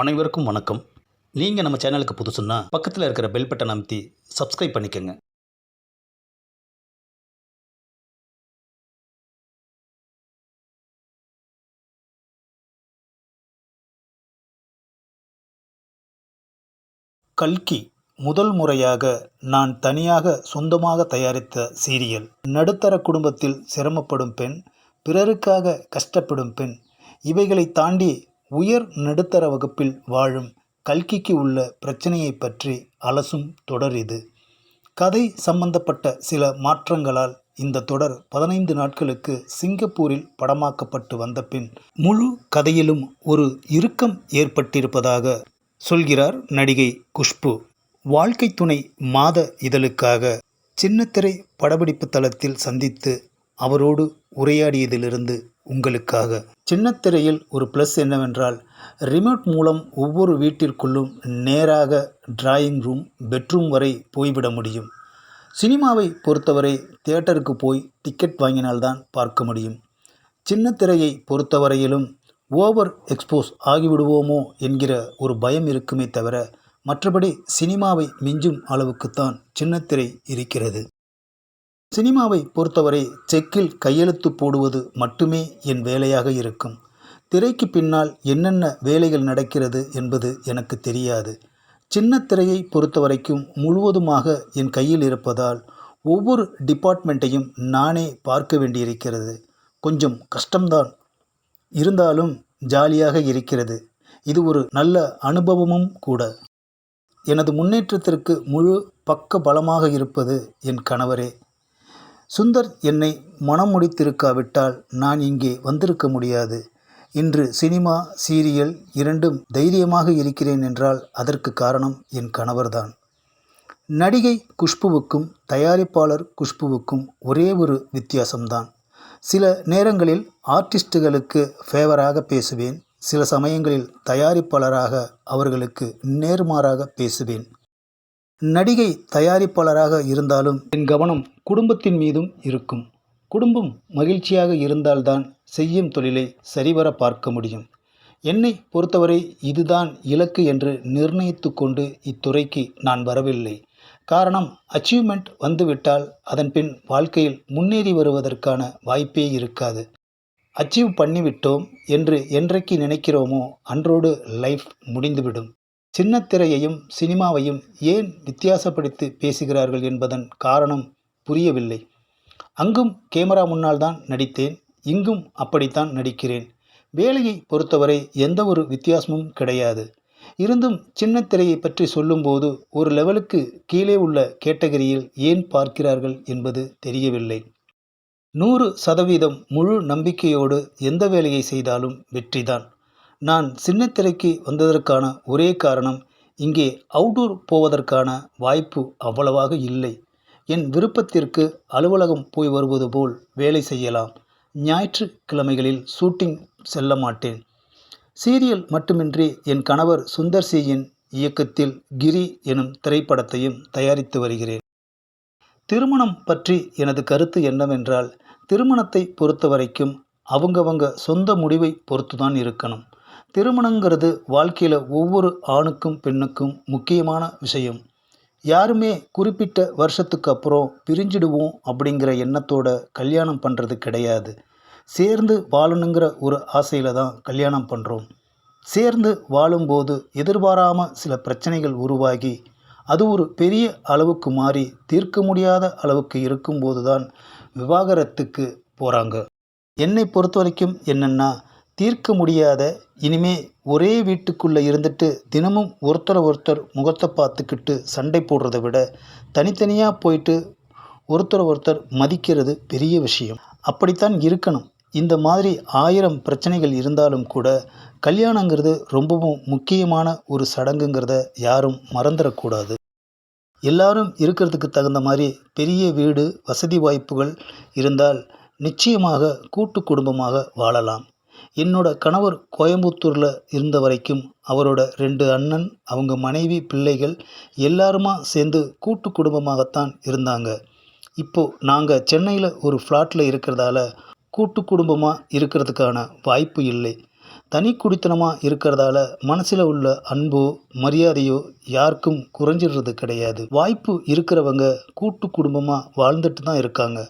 அனைவருக்கும் வணக்கம். நீங்கள் நம்ம சேனலுக்கு புதுசுன்னா பக்கத்தில் இருக்கிற பெல் பட்டன் அமைத்தி சப்ஸ்கிரைப் பண்ணிக்கோங்க. கல்கி முதல் முறையாக நான் தனியாக சொந்தமாக தயாரித்த சீரியல். நடுத்தர குடும்பத்தில் சிரமப்படும் பெண் பிறருக்காக கஷ்டப்படும் பெண். இவைகளை தாண்டி உயர் நடுத்தர வகுப்பில் வாழும் கல்கிக்கு உள்ள பிரச்சனையை பற்றி அலசும் தொடர் இது. கதை சம்பந்தப்பட்ட சில மாற்றங்களால் இந்த தொடர் பதினைந்து நாட்களுக்கு சிங்கப்பூரில் படமாக்கப்பட்டு வந்த பின் முழு கதையிலும் ஒரு இறுக்கம் ஏற்பட்டிருப்பதாக சொல்கிறார் நடிகை குஷ்பு. வாழ்க்கை துணை மாத இதழுக்காக சின்னத்திரை படப்பிடிப்பு தளத்தில் சந்தித்து அவரோடு உரையாடியதிலிருந்து உங்களுக்காக. சின்னத்திரையில் ஒரு ப்ளஸ் என்னவென்றால் ரிமோட் மூலம் ஒவ்வொரு வீட்டிற்குள்ளும் நேராக டிராயிங் ரூம் பெட்ரூம் வரை போய்விட முடியும். சினிமாவை பொறுத்தவரை தியேட்டருக்கு போய் டிக்கெட் வாங்கினால்தான் பார்க்க முடியும். சின்னத்திரையை பொறுத்தவரையிலும் ஓவர் எக்ஸ்போஸ் ஆகிவிடுவோமோ என்கிற ஒரு பயம் இருக்குமே தவிர மற்றபடி சினிமாவை மிஞ்சும் அளவுக்குத்தான் சின்னத்திரை இருக்கிறது. சினிமாவை பொறுத்தவரை செக்கில் கையெழுத்து போடுவது மட்டுமே என் வேலையாக இருக்கும். திரைக்கு பின்னால் என்னென்ன வேலைகள் நடக்கிறது என்பது எனக்கு தெரியாது. சின்ன திரையை பொறுத்தவரைக்கும் முழுவதுமாக என் கையில் இருப்பதால் ஒவ்வொரு டிபார்ட்மெண்ட்டையும் நானே பார்க்க வேண்டியிருக்கிறது. கொஞ்சம் கஷ்டம்தான். இருந்தாலும் ஜாலியாக இருக்கிறது. இது ஒரு நல்ல அனுபவமும் கூட. எனது முன்னேற்றத்திற்கு முழு பக்க பலமாக இருப்பது என் கணவரே. சுந்தர் என்னை மனம் முடித்திருக்காவிட்டால் நான் இங்கே வந்திருக்க முடியாது. இன்று சினிமா சீரியல் இரண்டும் தைரியமாக இருக்கிறேன் என்றால் அதற்கு காரணம் என் கணவர்தான். நடிகை குஷ்புவுக்கும் தயாரிப்பாளர் குஷ்புவுக்கும் ஒரே ஒரு வித்தியாசம்தான். சில நேரங்களில் ஆர்டிஸ்டுகளுக்கு ஃபேவராக பேசுவேன். சில சமயங்களில் தயாரிப்பாளராக அவர்களுக்கு நேர்மாறாக பேசுவேன். நடிகை தயாரிப்பாளராக இருந்தாலும் என் கவனம் குடும்பத்தின் மீதும் இருக்கும். குடும்பம் மகிழ்ச்சியாக இருந்தால்தான் செய்யும் தொழிலை சரிவர பார்க்க முடியும். என்னை பொறுத்தவரை இதுதான் இலக்கு என்று நிர்ணயித்து கொண்டு இத்துறைக்கு நான் வரவில்லை. காரணம் அச்சீவ்மெண்ட் வந்துவிட்டால் அதன்பின் வாழ்க்கையில் முன்னேறி வருவதற்கான வாய்ப்பே இருக்காது. அச்சீவ் பண்ணிவிட்டோம் என்று என்றைக்கு நினைக்கிறோமோ அன்றோடு லைஃப் முடிந்துவிடும். சின்னத்திரையையும் சினிமாவையும் ஏன் வித்தியாசப்படுத்தி பேசுகிறார்கள் என்பதன் காரணம் புரியவில்லை. அங்கும் கேமரா முன்னால் தான் நடித்தேன் இங்கும் அப்படித்தான் நடிக்கிறேன். வேலையை பொறுத்தவரை எந்த ஒரு வித்தியாசமும் கிடையாது. இருந்தும் சின்னத்திரையை பற்றி சொல்லும்போது ஒரு லெவலுக்கு கீழே உள்ள கேட்டகரியில் ஏன் பார்க்கிறார்கள் என்பது தெரியவில்லை. நூறு சதவீதம் முழு நம்பிக்கையோடு எந்த வேலையை செய்தாலும் வெற்றிதான். நான் சின்னத்திரைக்கு வந்ததற்கான ஒரே காரணம் இங்கே அவுட்டோர் போவதற்கான வாய்ப்பு அவ்வளவாக இல்லை. என் விருப்பத்திற்கு அலுவலகம் போய் வருவது போல் வேலை செய்யலாம். ஞாயிற்றுக்கிழமைகளில் ஷூட்டிங் செல்ல மாட்டேன். சீரியல் மட்டுமின்றி என் கணவர் சுந்தர் சியின் இயக்கத்தில் கிரி எனும் திரைப்படத்தையும் தயாரித்து வருகிறேன். திருமணம் பற்றி எனது கருத்து என்னவென்றால் திருமணத்தை பொறுத்த வரைக்கும் அவங்கவங்க சொந்த முடிவை பொறுத்து தான் இருக்கணும். திருமணங்கிறது வாழ்க்கையில் ஒவ்வொரு ஆணுக்கும் பெண்ணுக்கும் முக்கியமான விஷயம். யாருமே குறிப்பிட்ட வருஷத்துக்கு அப்புறம் பிரிஞ்சிடுவோம் அப்படிங்கிற எண்ணத்தோட கல்யாணம் பண்ணுறது கிடையாது. சேர்ந்து வாழணுங்கிற ஒரு ஆசையில் தான் கல்யாணம் பண்ணுறோம் சேர்ந்து வாழும்போது எதிர்பாராமல் சில பிரச்சனைகள் உருவாகி அது ஒரு பெரிய அளவுக்கு மாறி தீர்க்க முடியாத அளவுக்கு இருக்கும்போது தான் விவாகரத்துக்கு போகிறாங்க என்னை பொறுத்த வரைக்கும் என்னென்னா தீர்க்க முடியாத இனிமே ஒரே வீட்டுக்குள்ளே இருந்துட்டு தினமும் ஒருத்தரை ஒருத்தர் முகத்தை பார்த்துக்கிட்டு சண்டை போடுறத விட தனித்தனியாக போயிட்டு ஒருத்தரை ஒருத்தர் மதிக்கிறது பெரிய விஷயம். அப்படித்தான் இருக்கணும். இந்த மாதிரி ஆயிரம் பிரச்சனைகள் இருந்தாலும் கூட கல்யாணங்கிறது ரொம்பவும் முக்கியமான ஒரு சடங்குங்கிறத யாரும் மறந்துடக்கூடாது. எல்லாரும் இருக்கிறதுக்கு தகுந்த மாதிரி பெரிய வீடு வசதி வாய்ப்புகள் இருந்தால் நிச்சயமாக கூட்டு குடும்பமாக வாழலாம். என்னோட கணவர் கோயம்புத்தூரில் இருந்த வரைக்கும் அவரோட ரெண்டு அண்ணன் அவங்க மனைவி பிள்ளைகள் எல்லாருமா சேர்ந்து கூட்டு குடும்பமாகத்தான் இருந்தாங்க. இப்போது நாங்கள் சென்னையில் ஒரு ஃப்ளாட்டில் இருக்கிறதால கூட்டு குடும்பமாக இருக்கிறதுக்கான வாய்ப்பு இல்லை. தனி குடித்தனமாக இருக்கிறதால மனசில் உள்ள அன்போ மரியாதையோ யாருக்கும் குறைஞ்சிடுறது கிடையாது. வாய்ப்பு இருக்கிறவங்க கூட்டு குடும்பமாக வாழ்ந்துட்டு தான் இருக்காங்க.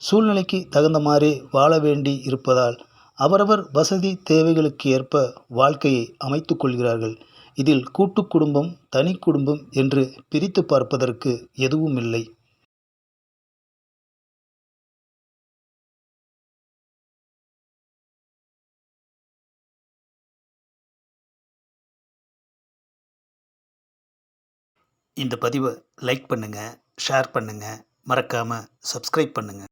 சூழ்நிலைக்கு தகுந்த மாதிரி வாழ வேண்டி இருப்பதால் அவரவர் வசதி தேவைகளுக்கு ஏற்ப வாழ்க்கையை அமைத்து கொள்கிறார்கள். இதில் கூட்டு குடும்பம் தனி குடும்பம் என்று பிரித்து பார்ப்பதற்கு எதுவும் இல்லை இந்த பதிவை லைக் பண்ணுங்கள் ஷேர் பண்ணுங்கள் மறக்காமல் சப்ஸ்கிரைப் பண்ணுங்கள்